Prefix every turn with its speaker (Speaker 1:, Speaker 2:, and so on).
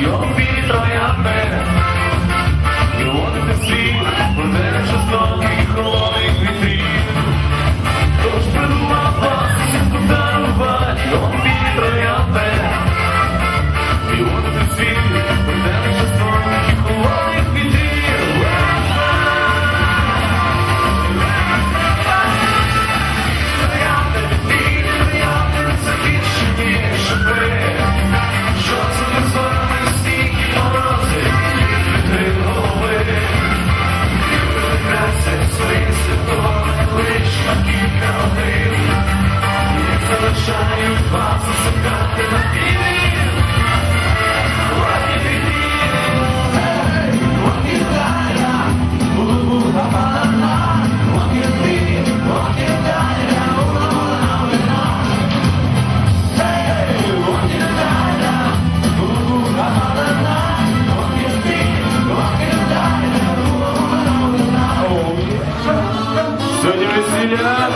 Speaker 1: Yo vi trae a Сьогодні весілля.